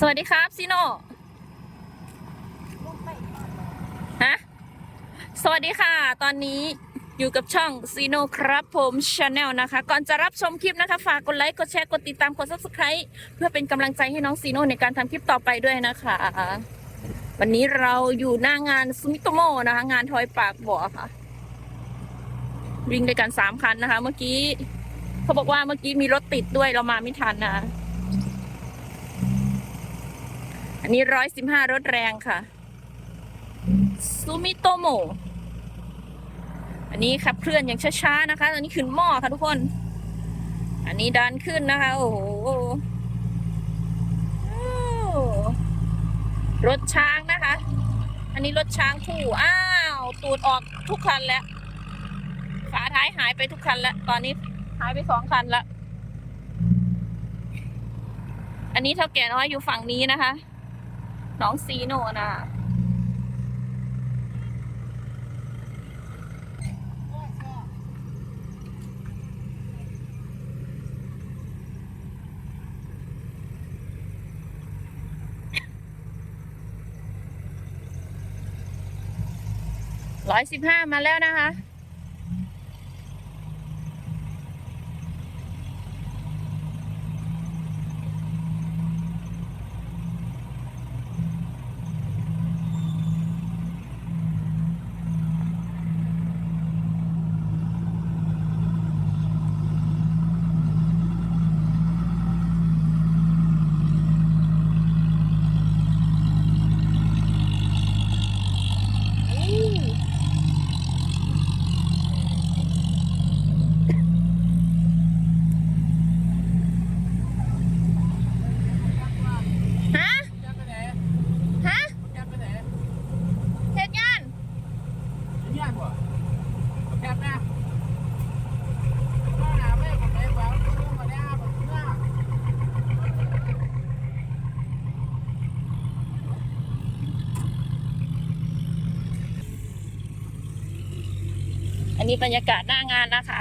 สวัสดีครับซีโน่ฮะ สวัสดีค่ะ ตอนนี้อยู่กับช่องซีโน่ครับผมชาแนลนะคะ ก่อนจะรับชมคลิปนะคะ ฝากกดไลค์ กดแชร์ กดติดตาม กด subscribe เพื่อเป็นกำลังใจให้น้องซีโน่ในการทำคลิปต่อไปด้วยนะคะ วันนี้เราอยู่หน้างานซูมิโตโมนะคะ งานทอยปากบ่อค่ะ วิ่งด้วยกันสามคันนะคะ เมื่อกี้ เขาบอกว่าเมื่อกี้มีรถติดด้วยเรามาไม่ทันนะ อันนี้ร้อยสิบห้ารถแรงค่ะ ซูมิโตโม อันนี้ขับเคลื่อนอย่างช้าๆนะคะ ตอนนี้ขึ้นหม้อค่ะทุกคน อันนี้ดันขึ้นนะคะ โอ้โห รถช้างนะคะ อันนี้รถช้างคู่ อ้าว ตูดออกทุกคันแล้ว ฝาท้ายหายไปทุกคันแล้ว ตอนนี้หายไปสองคันแล้วอันนี้เท่าแก่น้อยอยู่ฝั่งนี้นะคะ น้องซีโนนะร้อยสิบห้ามาแล้วนะคะ ฮะ ฮะเหตุงาน อั นนี้บรรยากาศหน้างานนะคะ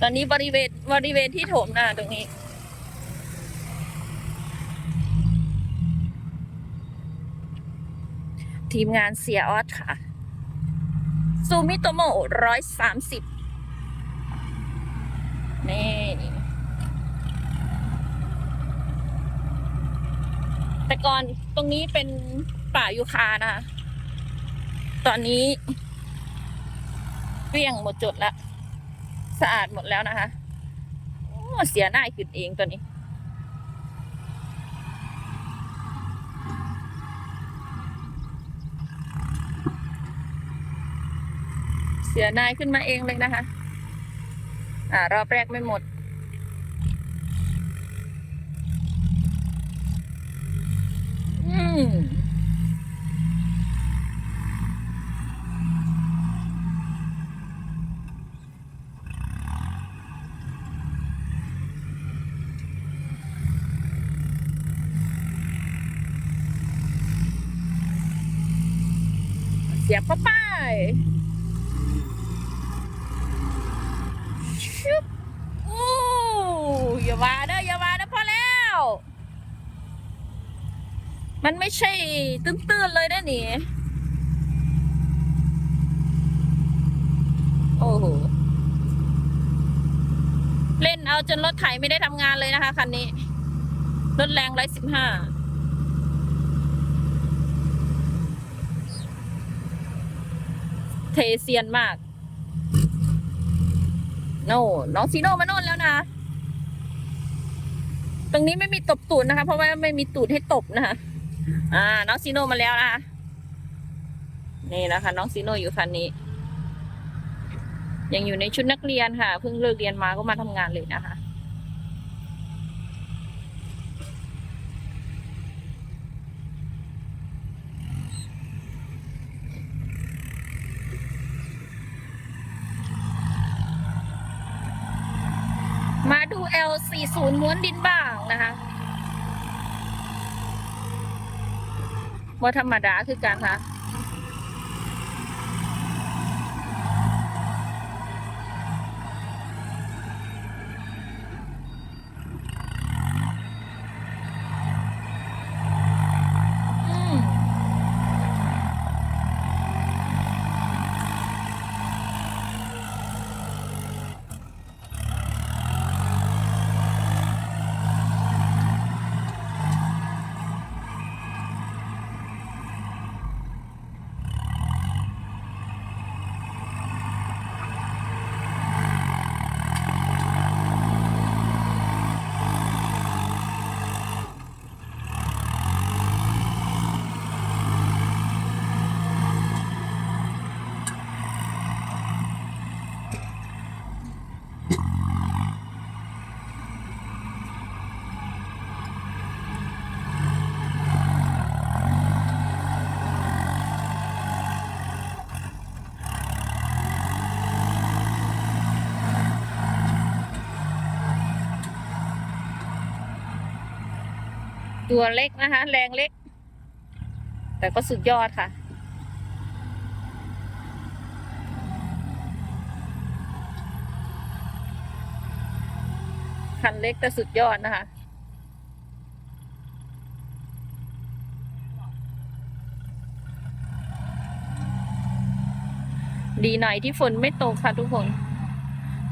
ตอนนี้บริเวณบริเวณที่โถมหน้าตรงนี้ ทีมงานเสียออสค่ะ ซูมิโตโมร้อยสามสิบนี่แต่ก่อนตรงนี้เป็นป่ายูคานะคะ ตอนนี้ เกลี้ยงหมดจดแล้วสะอาดหมดแล้วนะคะโอ้เสียหน้าขึ้นเองตัวนี้เสียนายขึ้นมาเองเลยนะคะ อ่ารอบแรกไม่หมด อืม เสียบเข้าไปชุบอู้อย่าว่าเด้ออย่าว่าเด้อพอแล้ว มันไม่ใช่ตื้นๆเลยนะนี่โอ้โหเล่นเอาจนรถไถไม่ได้ทำงานเลยนะคะคันนี้ รถแรงร้อยสิบห้า เทเซียนมาก โน่น้องซีโน่มาโน่นแล้วนะ ตรงนี้ไม่มีตบตูดนะคะ เพราะว่าไม่มีตูดให้ตบนะคะ อ่า น้องซีโน่มาแล้วนะคะ นี่นะคะ น้องซีโน่อยู่คันนี้ ยังอยู่ในชุดนักเรียนค่ะ เพิ่งเลิกเรียนมาก็มาทำงานเลยนะคะ มาดู L40 ม้วนดินบ้างนะคะว่าธรรมดาคือการคะ ตัวเล็กนะคะ แรงเล็ก แต่ก็สุดยอดค่ะ คันเล็กแต่สุดยอดนะคะดีหน่อยที่ฝนไม่ตกค่ะทุกคน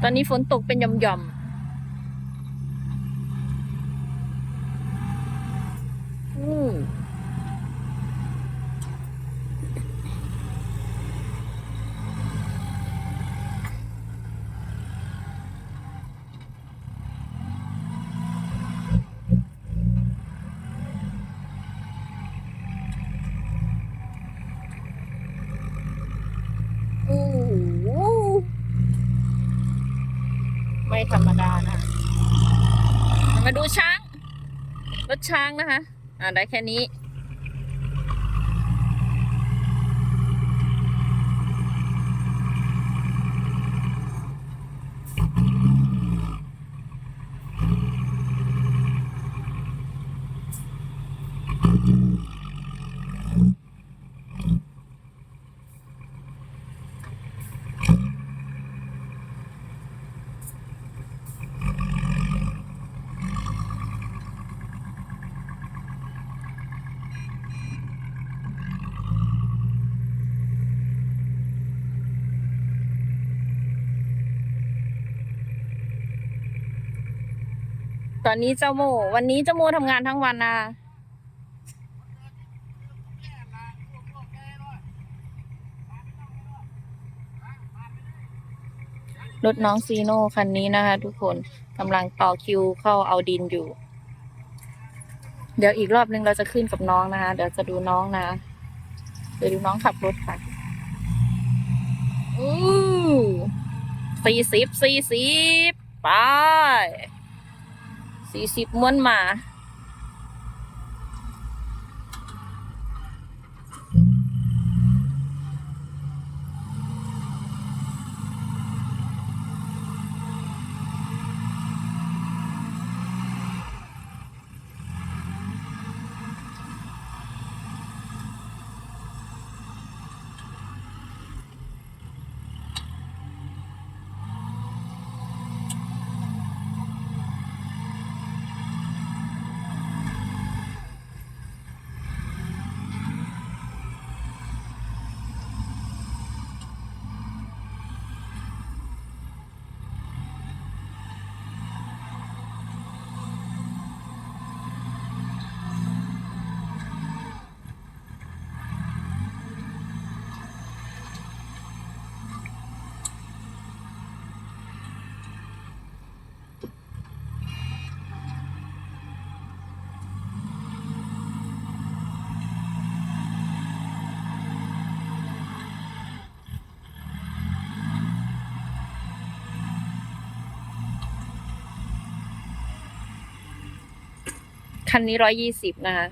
ตอนนี้ฝนตกเป็นหย่อมๆอืมโอ้โห ไม่ธรรมดานะมาดูช้าง รถช้างนะคะ อ่าได้แค่นี้ ตอนนี้เจ้าโม วันนี้เจ้าโมทำงานทั้งวันนะรถน้องซีโน่คันนี้นะคะทุกคนกำลังต่อคิวเข้าเอาดินอยู่ เดี๋ยวอีกรอบนึงเราจะขึ้นกับน้องนะคะเดี๋ยวจะดูน้องนะเดี๋ยวดูน้องขับรถค่ะอู้สี่สิบสี่สิบไป สี่สิบม้วนมา คันนี้ร้อยยี่สิบนะคะ